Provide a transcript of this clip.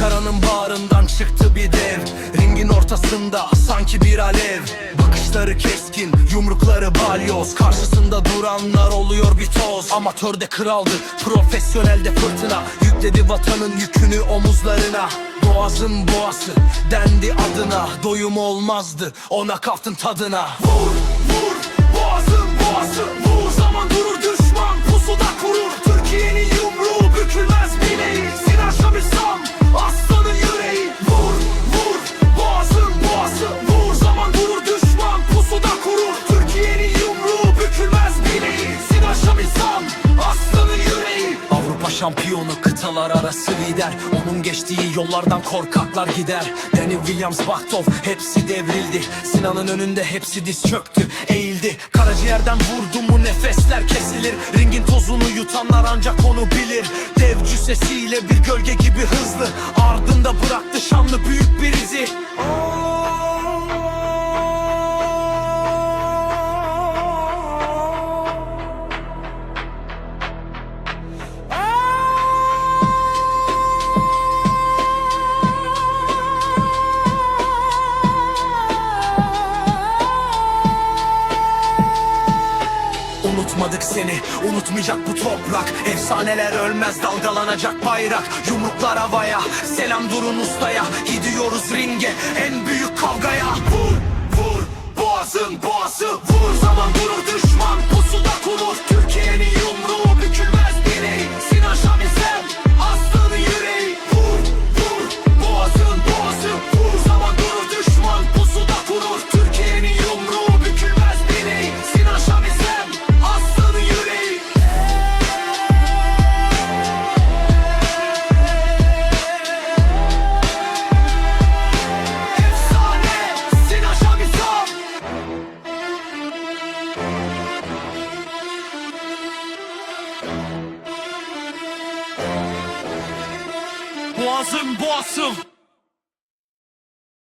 Ankara'nın bağrından çıktı bir Boğazında sanki bir alev. Bakışları keskin, yumrukları balyoz. Karşısında duranlar oluyor bir toz. Amatörde kraldı, profesyonelde fırtına. Yükledi vatanın yükünü omuzlarına. Boğazın boğası dendi adına. Doyum olmazdı ona kaftın tadına. Vur, vur, boğazın boğası Vur şampiyonu kıtalar arası lider. Onun geçtiği yollardan korkaklar gider. Danny Williams, Baktov hepsi devrildi. Sinan'ın önünde hepsi diz çöktü, eğildi. Karaciğerden vurdu mu nefesler kesilir. Ringin tozunu yutanlar ancak onu bilir. Dev cüssesiyle bir gölge gibi hızlı. Ardında bıraktı şanlı büyük bir izi Unutmadık seni, unutmayacak bu toprak. Efsaneler ölmez, dalgalanacak bayrak. Yumruklar havaya, selam durun ustaya. Gidiyoruz ringe, en büyük kavgaya. Vur, vur, boğazın boğazı. Vur, zaman Boğazım boğazım